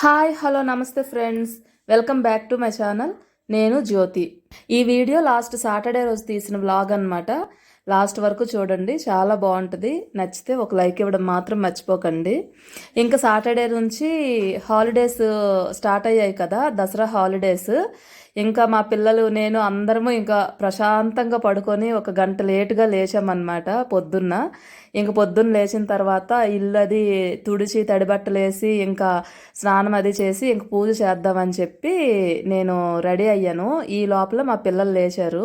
Hi hello నమస్తే friends. Welcome back to my channel. నేను జ్యోతి. ఈ వీడియో లాస్ట్ సాటర్డే రోజు తీసిన వ్లాగ్ అన్నమాట. లాస్ట్ వరకు చూడండి చాలా బాగుంటుంది. నచ్చితే ఒక లైక్ ఇవ్వడం మాత్రం మర్చిపోకండి. ఇంకా సాటర్డే నుంచి హాలిడేస్ స్టార్ట్ అయ్యాయి కదా దసరా హాలిడేస్. ఇంకా మా పిల్లలు నేను అందరము ఇంకా ప్రశాంతంగా పడుకొని ఒక గంట లేటుగా లేచామన్నమాట పొద్దున్న. ఇంక పొద్దున్న లేచిన తర్వాత ఇల్లు అది తుడిచి తడిబట్టలు వేసి ఇంకా స్నానం అది చేసి ఇంక పూజ చేద్దామని చెప్పి నేను రెడీ అయ్యాను. ఈ లోపల మా పిల్లలు లేచారు.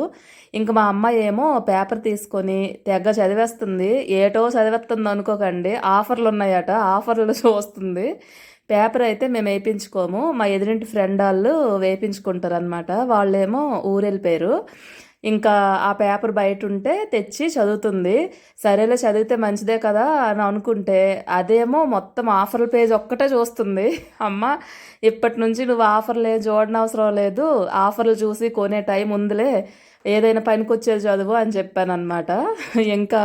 ఇంక మా అమ్మాయి ఏమో పేపర్ తీసుకొని తెగ చదివేస్తుంది. ఏటో చదివేస్తుంది అనుకోకండి ఆఫర్లు ఉన్నాయట ఆఫర్లు చూస్తుంది పేపర్ అయితే మేము వేయించుకోము. మా ఎదురింటి ఫ్రెండ్ వాళ్ళు వేయించుకుంటారు అనమాట వాళ్ళేమో ఊరెళ్ళిపోయారు. ఇంకా ఆ పేపర్ బయట ఉంటే తెచ్చి చదువుతుంది. సరేలే చదివితే మంచిదే కదా అని అనుకుంటే అదేమో మొత్తం ఆఫర్ల పేజ్ ఒక్కటే చూస్తుంది. అమ్మ ఇప్పటి నుంచి నువ్వు ఆఫర్లు ఏ చూడనవసరం లేదు. ఆఫర్లు చూసి కొనే టైం ఉందిలే. ఏదైనా పనికొచ్చేది చదువు అని చెప్పాను అనమాట ఇంకా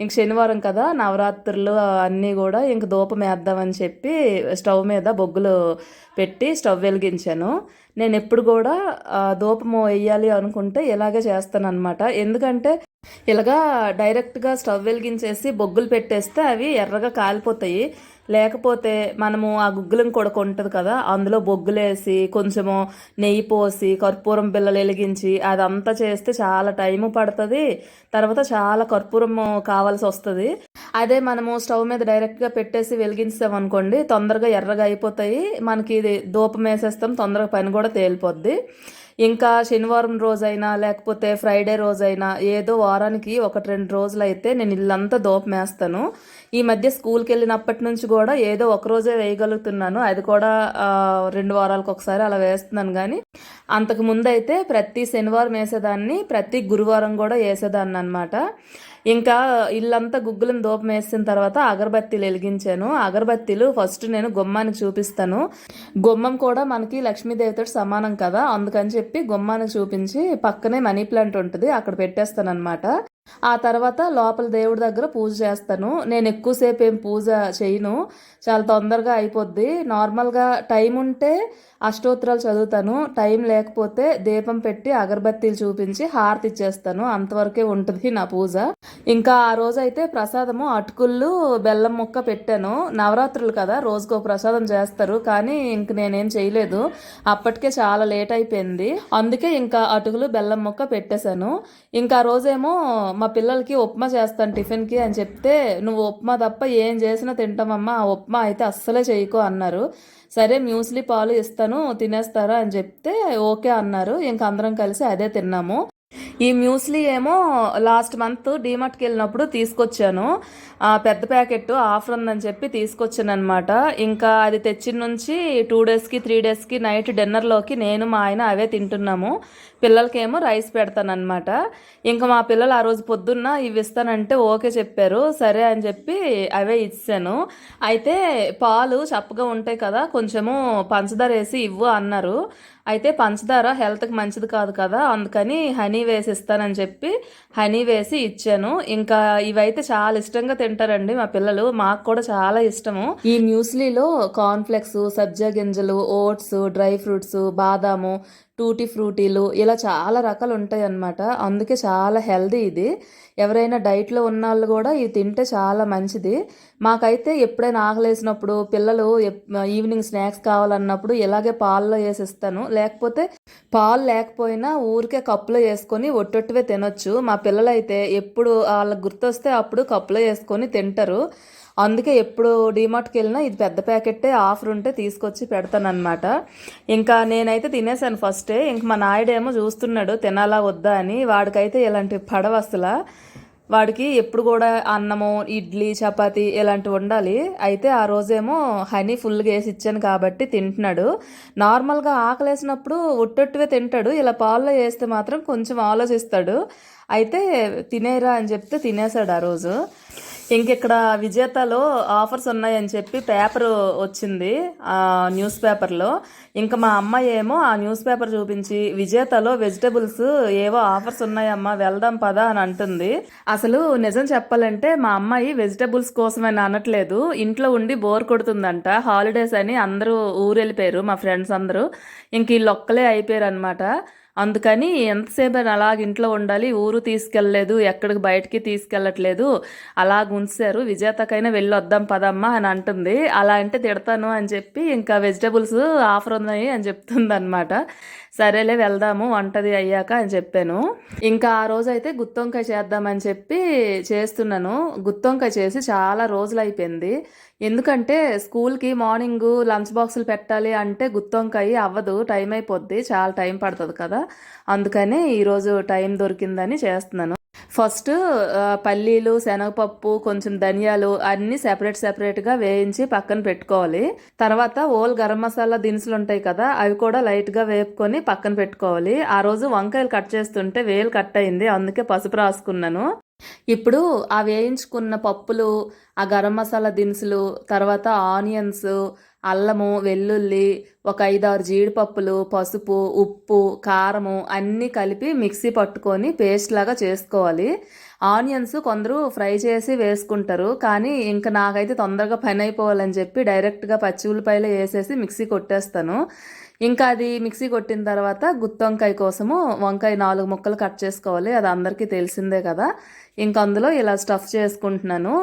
ఇంక శనివారం కదా నవరాత్రులు అన్నీ కూడా ఇంక ధూపం వేద్దామని చెప్పి స్టవ్ మీద బొగ్గులు పెట్టి స్టవ్ వెలిగించాను. నేను ఎప్పుడు కూడా దూపము వేయాలి అనుకుంటే ఇలాగే చేస్తాను అనమాట ఎందుకంటే ఇలాగా డైరెక్ట్గా స్టవ్ వెలిగించేసి బొగ్గులు పెట్టేస్తే అవి ఎర్రగా కాలిపోతాయి. లేకపోతే మనము ఆ గుగ్గులం కూడా ఉంటుంది కదా అందులో బొగ్గులేసి కొంచెము నెయ్యి పోసి కర్పూరం బిల్లలు వెలిగించి అదంతా చేస్తే చాలా టైము పడుతుంది తర్వాత చాలా కర్పూరం కావాల్సి వస్తుంది. అదే మనము స్టవ్ మీద డైరెక్ట్గా పెట్టేసి వెలిగించాం అనుకోండి తొందరగా ఎర్రగా అయిపోతాయి. మనకి ఇది దూపం వేసేస్తాం తొందరగా పని కూడా తేలిపోద్ది. ఇంకా శనివారం రోజైనా లేకపోతే ఫ్రైడే రోజైనా ఏదో వారానికి ఒకటి రెండు రోజులు అయితే నేను ఇల్లంతా వేస్తాను. ఈ మధ్య స్కూల్కి వెళ్ళినప్పటి నుంచి కూడా ఏదో ఒక రోజే వేయగలుగుతున్నాను. అది కూడా రెండు వారాలకు ఒకసారి అలా వేస్తున్నాను కానీ అంతకు ముందు అయితే ప్రతి శనివారం వేసేదాన్ని ప్రతి గురువారం కూడా వేసేదాన్ని అనమాట ఇంకా ఇల్లంతా గుగ్గులను దూపం వేసిన తర్వాత అగరబత్తీలు వెలిగించాను. అగరబత్తీలు ఫస్ట్ నేను గుమ్మానికి చూపిస్తాను. గుమ్మం కూడా మనకి లక్ష్మీదేవితో సమానం కదా. అందుకని చెప్పి గుమ్మానికి చూపించి పక్కనే మనీ ప్లాంట్ ఉంటుంది అక్కడ పెట్టేస్తాను అనమాట ఆ తర్వాత లోపల దేవుడి దగ్గర పూజ చేస్తాను. నేను ఎక్కువసేపు ఏం పూజ చేయను. చాలా తొందరగా అయిపోద్ది. నార్మల్గా టైం ఉంటే అష్టోత్తరాలు చదువుతాను. టైం లేకపోతే దీపం పెట్టి అగరబత్తీలు చూపించి హారతి ఇచ్చేస్తాను. అంతవరకే ఉంటుంది నా పూజ. ఇంకా ఆ రోజు అయితే ప్రసాదము అటుకుళ్ళు బెల్లం ముక్క పెట్టాను. నవరాత్రులు కదా రోజుకో ప్రసాదం చేస్తారు. కానీ ఇంక నేనేం చేయలేదు. అప్పటికే చాలా లేట్ అయిపోయింది. అందుకే ఇంకా అటుకులు బెల్లం ముక్క పెట్టేశాను. ఇంకా ఆ రోజేమో మా పిల్లలకి ఉప్మా చేస్తాను టిఫిన్కి అని చెప్తే నువ్వు ఉప్మా తప్ప ఏం చేసినా తింటామమ్మా ఆ ఉప్మా అయితే అస్సలే చేయకో అన్నారు. సరే మ్యూస్లీ పాలు ఇస్తాను తినేస్తారా అని చెప్తే ఓకే అన్నారు. ఇంక అందరం కలిసి అదే తిన్నాము. ఈ మ్యూస్లీ ఏమో లాస్ట్ మంత్ డీమార్ట్కి వెళ్ళినప్పుడు తీసుకొచ్చాను. పెద్ద ప్యాకెట్ ఆఫర్ ఉందని చెప్పి తీసుకొచ్చాను అనమాట ఇంకా అది తెచ్చిన నుంచి టూ డేస్కి త్రీ డేస్కి నైట్ డిన్నర్లోకి నేను మా ఆయన అవే తింటున్నాము. పిల్లలకేమో రైస్ పెడతానమాట ఇంకా మా పిల్లలు ఆ రోజు పొద్దున్న ఇవి ఇస్తానంటే ఓకే చెప్పారు. సరే అని చెప్పి అవే ఇచ్చాను. అయితే పాలు చప్పగా ఉంటాయి కదా కొంచెము పంచదార వేసి ఇవ్వు అన్నారు. అయితే పంచదార హెల్త్కి మంచిది కాదు కదా అందుకని హనీ వేసి ఇస్తానని చెప్పి హనీ వేసి ఇచ్చాను. ఇంకా ఇవైతే చాలా ఇష్టంగా తింటారండి మా పిల్లలు మాకు కూడా చాలా ఇష్టము. ఈ మ్యూస్లీలో కార్న్ఫ్లెక్స్ సబ్జా గింజలు ఓట్స్ డ్రై ఫ్రూట్స్ బాదాము టూటీ ఫ్రూటీలు ఇలా చాలా రకాలు ఉంటాయి అన్నమాట అందుకే చాలా హెల్దీ ఇది. ఎవరైనా డైట్లో ఉన్న వాళ్ళు కూడా ఇది తింటే చాలా మంచిది. మాకైతే ఎప్పుడైనా ఆకలేసినప్పుడు పిల్లలు ఈవినింగ్ స్నాక్స్ కావాలన్నప్పుడు ఇలాగే పాల్లో వేసిస్తాను. లేకపోతే పాలు లేకపోయినా ఊరికే కప్పులో వేసుకొని ఒట్టొట్టువే తినొచ్చు. మా పిల్లలైతే ఎప్పుడు వాళ్ళకి గుర్తొస్తే అప్పుడు కప్పులో వేసుకొని తింటారు. అందుకే ఎప్పుడు డిమార్ట్కి వెళ్ళినా ఇది పెద్ద ప్యాకెట్టే ఆఫర్ ఉంటే తీసుకొచ్చి పెడతానమాట ఇంకా నేనైతే తినేసాను ఫస్టే ఇంక మా నాయుడేమో చూస్తున్నాడు తినాలా వద్దా అని. వాడికైతే ఇలాంటి పడవ అసలు. వాడికి ఎప్పుడు కూడా అన్నము ఇడ్లీ చపాతి ఇలాంటివి ఉండాలి. అయితే ఆ రోజేమో హనీ ఫుల్గా వేసి ఇచ్చాను కాబట్టి తింటున్నాడు. నార్మల్గా ఆకలేసినప్పుడు ఒట్టొట్టువే తింటాడు. ఇలా పాల్లో వేస్తే మాత్రం కొంచెం ఆలోచిస్తాడు. అయితే తినేరా అని చెప్తే తినేసాడు ఆ రోజు. ఇంకిక్కడ విజేతలో ఆఫర్స్ ఉన్నాయని చెప్పి పేపర్ వచ్చింది ఆ న్యూస్ పేపర్లో. ఇంకా మా అమ్మాయి ఏమో ఆ న్యూస్ పేపర్ చూపించి విజేతలో వెజిటబుల్స్ ఏవో ఆఫర్స్ ఉన్నాయమ్మా వెళ్దాం పదా అని అంటుంది. అసలు నిజం చెప్పాలంటే మా అమ్మాయి వెజిటబుల్స్ కోసమని అనట్లేదు. ఇంట్లో ఉండి బోర్ కొడుతుందంట. హాలిడేస్ అని అందరూ ఊరు వెళ్ళిపోయారు మా ఫ్రెండ్స్ అందరూ. ఇంక వీళ్ళు ఒక్కలే అయిపోయారు అనమాట అందుకని ఎంతసేపు అలాగ ఇంట్లో ఉండాలి ఊరు తీసుకెళ్ళలేదు ఎక్కడికి బయటికి తీసుకెళ్ళట్లేదు అలాగ ఉంచారు విజేతకైనా వెళ్ళి వద్దాం పదమ్మా అని అంటుంది. అలా అంటే తిడతాను అని చెప్పి ఇంకా వెజిటబుల్స్ ఆఫర్ ఉన్నాయి అని చెప్తుంది అనమాట సరేలే వెళ్దాము వంటది అయ్యాక అని చెప్పాను. ఇంకా ఆ రోజు అయితే గుత్తొంకాయ చేద్దామని చెప్పి చేస్తున్నాను. గుత్తొంకాయ చేసి చాలా రోజులు అయిపోయింది ఎందుకంటే స్కూల్కి మార్నింగ్ లంచ్ బాక్సులు పెట్టాలి అంటే గుత్తొంకాయ అవ్వదు టైం అయిపోద్ది చాలా టైం పడుతుంది కదా. అందుకని ఈరోజు టైం దొరికిందని చేస్తున్నాను. ఫస్ట్ పల్లీలు శనగపప్పు కొంచెం ధనియాలు అన్నీ సెపరేట్ సెపరేట్గా వేయించి పక్కన పెట్టుకోవాలి. తర్వాత ఓల్ గరం మసాలా దినుసులు ఉంటాయి కదా అవి కూడా లైట్గా వేపుకొని పక్కన పెట్టుకోవాలి. ఆ రోజు వంకాయలు కట్ చేస్తుంటే వేలు కట్ అయింది అందుకే పసుపు రాసుకున్నాను. ఇప్పుడు ఆ వేయించుకున్న పప్పులు ఆ గరం మసాలా దినుసులు తర్వాత ఆనియన్స్ అల్లము వెల్లుల్లి ఒక ఐదారు జీడిపప్పులు పసుపు ఉప్పు కారము అన్నీ కలిపి మిక్సీ పట్టుకొని పేస్ట్ లాగా చేసుకోవాలి. ఆనియన్స్ కొందరు ఫ్రై చేసి వేసుకుంటారు కానీ ఇంకా నాకైతే తొందరగా పని అయిపోవాలని చెప్పి డైరెక్ట్గా పచ్చి ఉల్లిపాయలు వేసేసి మిక్సీ కొట్టేస్తాను. ఇంకా అది మిక్సీ కొట్టిన తర్వాత గుత్తొంకాయ కోసము వంకాయ నాలుగు ముక్కలు కట్ చేసుకోవాలి. అది అందరికీ తెలిసిందే కదా. ఇంకా అందులో ఇలా స్టఫ్ చేసుకుంటున్నాను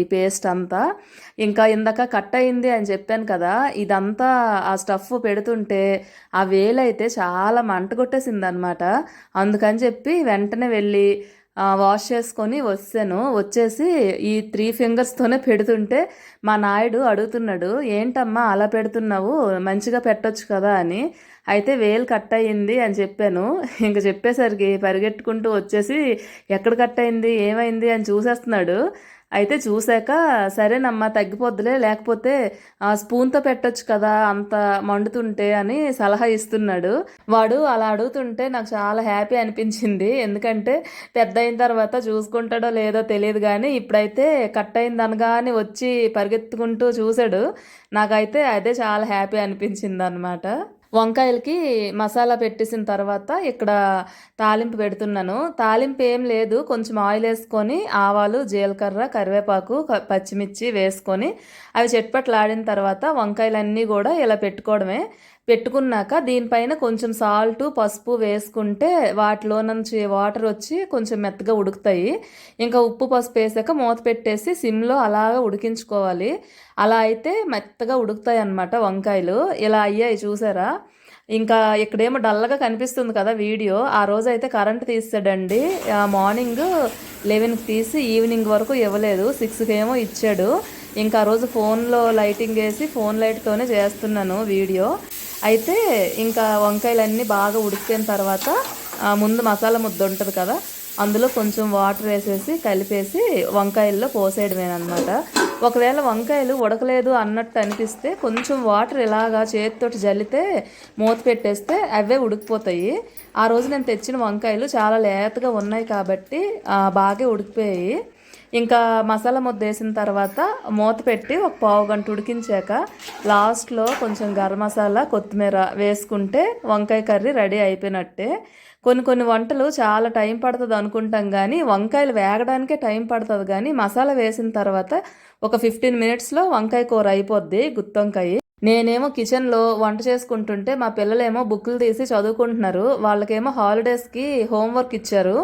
ఈ పేస్ట్ అంతా. ఇంకా ఇందాక కట్ అయింది అని చెప్పాను కదా ఇదంతా ఆ స్టఫ్ పెడుతుంటే ఆ వేలైతే చాలా మంట కొట్టేసింది అనమాట అందుకని చెప్పి వెంటనే వెళ్ళి వాష్ చేసుకొని వచ్చాను. వచ్చేసి ఈ త్రీ ఫింగర్స్తోనే పెడుతుంటే మా నాయుడు అడుగుతున్నాడు ఏంటమ్మా అలా పెడుతున్నావు? మంచిగా పెట్టొచ్చు కదా అని. అయితే వేలు కట్ అయ్యింది అని చెప్పాను. ఇంక చెప్పేసరికి పరిగెట్టుకుంటూ వచ్చేసి ఎక్కడ కట్ అయింది? ఏమైంది? అని చూసేస్తున్నాడు. అయితే చూశాక సరేనమ్మా తగ్గిపోద్దులే లేకపోతే ఆ స్పూన్తో పెట్టొచ్చు కదా అంత మండుతుంటే అని సలహా ఇస్తున్నాడు. వాడు అలా అడుగుతుంటే నాకు చాలా హ్యాపీ అనిపించింది. ఎందుకంటే పెద్ద అయిన తర్వాత చూసుకుంటాడో లేదో తెలియదు కానీ ఇప్పుడైతే కట్ అయింది అనగానే వచ్చి పరిగెత్తుకుంటూ చూశాడు నాకైతే అదే చాలా హ్యాపీ అనిపించింది అనమాట వంకాయలకి మసాలా పెట్టేసిన తర్వాత ఇక్కడ తాలింపు పెడుతున్నాను. తాలింపు ఏం లేదు. కొంచెం ఆయిల్ వేసుకొని ఆవాలు జీలకర్ర కరివేపాకు పచ్చిమిర్చి వేసుకొని అవి చెట్పట్లాడిన తర్వాత వంకాయలన్నీ కూడా ఇలా పెట్టుకోవడమే. పెట్టుకున్నాక దీనిపైన కొంచెం సాల్ట్ పసుపు వేసుకుంటే వాటిలో నుంచి వాటర్ వచ్చి కొంచెం మెత్తగా ఉడుకుతాయి. ఇంకా ఉప్పు పసుపు వేసాక మూత పెట్టేసి సిమ్లో అలాగా ఉడికించుకోవాలి. అలా అయితే మెత్తగా ఉడుకుతాయి అన్నమాట వంకాయలు. ఇలా అయ్యాయి చూసారా? ఇంకా ఇక్కడేమో డల్గా కనిపిస్తుంది కదా వీడియో. ఆ రోజు అయితే కరెంట్ తీసాడండి మార్నింగ్ లెవెన్కి తీసి ఈవినింగ్ వరకు ఇవ్వలేదు. సిక్స్కి ఏమో ఇచ్చాడు. ఇంకా ఆ రోజు ఫోన్లో లైటింగ్ వేసి ఫోన్ లైట్తోనే చేస్తున్నాను వీడియో. అయితే ఇంకా వంకాయలన్నీ బాగా ఉడికిన తర్వాత ముందు మసాలా ముద్ద ఉంటుంది కదా అందులో కొంచెం వాటర్ వేసేసి కలిపేసి వంకాయల్లో పోసేయడమేనమాట ఒకవేళ వంకాయలు ఉడకలేదు అన్నట్టు అనిపిస్తే కొంచెం వాటర్ ఇలాగా చేతితోటి జల్లితే మూత పెట్టేస్తే అవే ఉడికిపోతాయి. ఆ రోజు నేను తెచ్చిన వంకాయలు చాలా లేతగా ఉన్నాయి కాబట్టి బాగా ఉడికిపోయాయి. ఇంకా మసాలా ముద్ద వేసిన తర్వాత మూత పెట్టి ఒక పావు గంట ఉడికించాక లాస్ట్లో కొంచెం గరం మసాలా కొత్తిమీర వేసుకుంటే వంకాయ కర్రీ రెడీ అయిపోయినట్టే. కొన్ని కొన్ని వంటలు చాలా టైం పడుతుంది అనుకుంటాం కానీ వంకాయలు వేగడానికే టైం పడుతుంది కానీ మసాలా వేసిన తర్వాత ఒక ఫిఫ్టీన్ మినిట్స్లో వంకాయ కూర అయిపోద్ది గుత్తొంకాయ. నేనేమో కిచెన్లో వంట చేసుకుంటుంటే మా పిల్లలేమో బుక్లు తీసి చదువుకుంటున్నారు. వాళ్ళకేమో హాలిడేస్కి హోంవర్క్ ఇచ్చారు.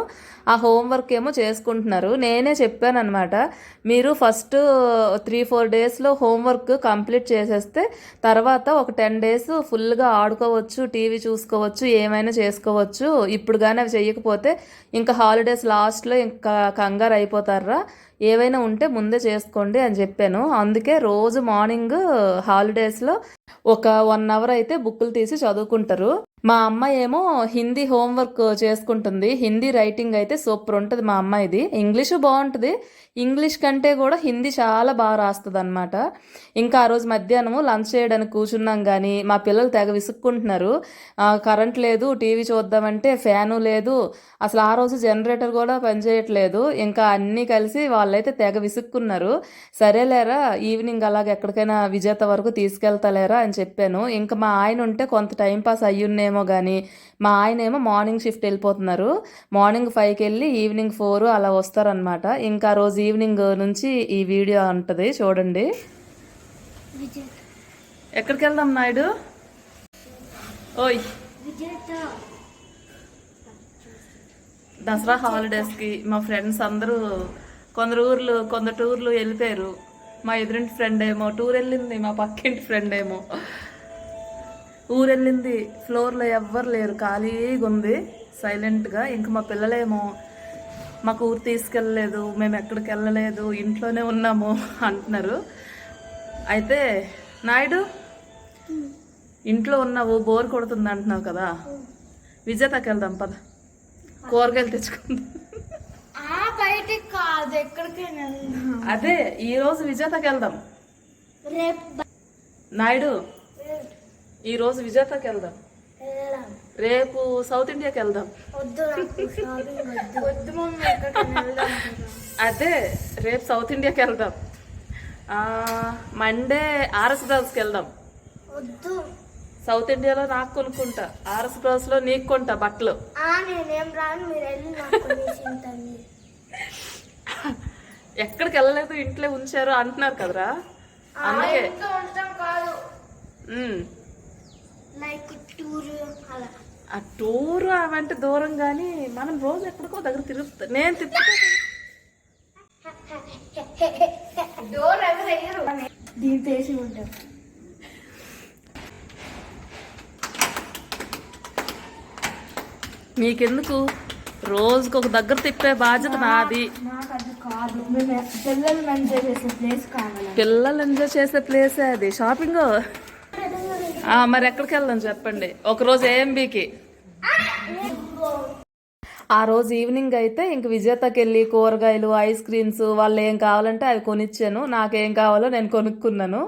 ఆ హోంవర్క్ ఏమో చేసుకుంటున్నారు. నేనే చెప్పానమాట మీరు ఫస్ట్ త్రీ ఫోర్ డేస్లో హోంవర్క్ కంప్లీట్ చేసేస్తే తర్వాత ఒక టెన్ డేస్ ఫుల్గా ఆడుకోవచ్చు టీవీ చూసుకోవచ్చు ఏమైనా చేసుకోవచ్చు. ఇప్పుడు కానీ అవి చేయకపోతే ఇంకా హాలిడేస్ లాస్ట్లో ఇంకా కంగారు అయిపోతారా? ఏవైనా ఉంటే ముందే చేసుకోండి అని చెప్పాను. అందుకే రోజు మార్నింగ్ హాలిడేస్లో hazlo, ఒక వన్ అవర్ అయితే బుక్కులు తీసి చదువుకుంటారు. మా అమ్మాయి ఏమో హిందీ హోంవర్క్ చేసుకుంటుంది. హిందీ రైటింగ్ అయితే సూపర్ ఉంటుంది మా అమ్మాయిది. ఇంగ్లీషు బాగుంటుంది. ఇంగ్లీష్ కంటే కూడా హిందీ చాలా బాగా రాస్తుంది అనమాట ఇంకా ఆ రోజు మధ్యాహ్నము లంచ్ చేయడానికి కూర్చున్నాం కానీ మా పిల్లలు తెగ విసుక్కుంటున్నారు. కరెంట్ లేదు టీవీ చూద్దామంటే ఫ్యాను లేదు. అసలు ఆ రోజు జనరేటర్ కూడా పనిచేయట్లేదు ఇంకా అన్నీ కలిసి వాళ్ళైతే తెగ విసుక్కున్నారు. సరేలేరా ఈవినింగ్ అలాగ ఎక్కడికైనా విజేత వరకు తీసుకెళ్తలేరా అని చెప్పాను. ఇంకా మా ఆయన ఉంటే కొంత టైం పాస్ అయ్యున్నేమో కానీ మా ఆయన ఏమో మార్నింగ్ షిఫ్ట్ వెళ్ళిపోతున్నారు. మార్నింగ్ ఫైవ్కి వెళ్ళి ఈవినింగ్ ఫోర్ అలా వస్తారనమాట ఇంకా ఆ రోజు ఈవినింగ్ నుంచి ఈ వీడియో ఉంటుంది చూడండి. ఎక్కడికి వెళ్దాం నాయుడు? ఓయ్. దసరా హాలిడేస్కి మా ఫ్రెండ్స్ అందరూ కొందరు ఊర్లు కొందరు టూర్లు వెళ్ళిపోయారు. మా ఎదురింటి ఫ్రెండ్ ఏమో టూర్ వెళ్ళింది మా పక్కింటి ఫ్రెండ్ ఏమో. ఊరెళ్ళింది ఫ్లోర్లో ఎవ్వరు లేరు ఖాళీగా ఉంది సైలెంట్గా ఇంక మా పిల్లలేమో మాకు ఊరు తీసుకెళ్ళలేదు మేము ఎక్కడికి వెళ్ళలేదు ఇంట్లోనే ఉన్నాము అంటున్నారు. అయితే నాయుడు ఇంట్లో ఉన్నావు బోర్ కొడుతుంది అంటున్నావు కదా. విజేతకి వెళ్దాం పద. కూరగాయలు తెచ్చుకుందాం. బయటికి కాదు ఎక్కడికైనా. అదే ఈ రోజు విజేతకి వెళ్దాం. రేపు నాయుడు ఈ రోజు విజేతకి వెళ్దాం. రేపు సౌత్ ఇండియాకి వెళ్దాం. అదే రేపు సౌత్ ఇండియాకి వెళ్దాం. ఆ, మండే ఆర్ఎస్ బ్రదర్స్కి వెళ్దాం. వద్దు. సౌత్ ఇండియాలో నాకు కొనుక్కుంటా. ఆర్ఎస్ బ్రదర్స్లో నీకు కొంటా బట్టలు. ఆ నేనేం రాను మీరు వెళ్ళి ఎక్కడికి వెళ్ళలేదు ఇంట్లో ఉంచారు అంటున్నారు కదరా? అందుకే. ఇంట్లో ఉంటాం కాదు. ఉమ్. లైక్ టూర్ అలా. ఆ టూర్ అవంటే దూరం కానీ మనం రోజు ఎక్కడికో దగ్గర తిరుగుతా నేను తిప్పుతా డోర్ ఎవరు వేయరు. దీంతో వేసి ఉంటాం. మీకెందుకు? రోజుకు ఒక దగ్గర తిప్పే బాధ్యత నాది. పిల్లలు ఎంజాయ్ చేసే ప్లేస్ అది? షాపింగ్ ఆ, మరి ఎక్కడికి వెళ్దాం చెప్పండి? ఒక రోజు ఏఎంబికి ఆ రోజు ఈవినింగ్ అయితే ఇంక విజేతకి వెళ్ళి కూరగాయలు ఐస్ క్రీమ్స్ వాళ్ళు ఏం కావాలంటే అవి కొనిచ్చాను. నాకేం కావాలో నేను కొనుక్కున్నాను.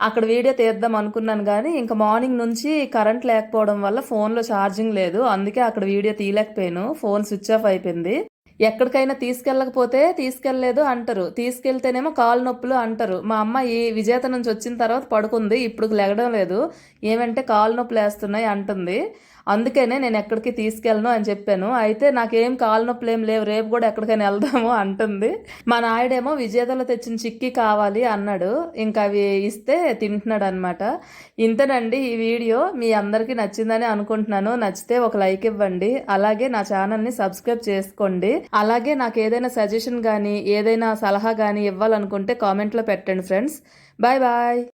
అక్కడ వీడియో తీద్దాం అనుకున్నాను కానీ ఇంకా మార్నింగ్ నుంచి కరెంట్ లేకపోవడం వల్ల ఫోన్లో ఛార్జింగ్ లేదు. అందుకే అక్కడ వీడియో తీయలేకపోయాను. ఫోన్ స్విచ్ ఆఫ్ అయిపోయింది. ఎక్కడికైనా తీసుకెళ్ళకపోతే తీసుకెళ్ళలేదు అంటారు. తీసుకెళ్తేనేమో కాలు నొప్పులు అంటారు. మా అమ్మ ఈ విజేత నుంచి వచ్చిన తర్వాత పడుకుంది. ఇప్పుడు లెగడం లేదు. ఏమంటే కాలు నొప్పులు వేస్తున్నాయి అంటుంది. అందుకనే నేను ఎక్కడికి తీసుకెళ్ళను అని చెప్పాను. అయితే నాకేం కాలు నొప్పులు ఏం లేవు. రేపు కూడా ఎక్కడికైనా వెళ్దాము అంటుంది. మా నాయుడేమో విజేతలో తెచ్చిన చిక్కీ కావాలి అన్నాడు. ఇంకా అవి ఇస్తే తింటున్నాడు అనమాట ఇంతేనండి ఈ వీడియో. మీ అందరికీ నచ్చిందని అనుకుంటున్నాను. నచ్చితే ఒక లైక్ ఇవ్వండి. అలాగే నా ఛానల్ని సబ్స్క్రైబ్ చేసుకోండి. అలాగే నాకు ఏదైనా సజెషన్ కానీ ఏదైనా సలహా కానీ ఇవ్వాలనుకుంటే కామెంట్లో పెట్టండి ఫ్రెండ్స్. Bye bye.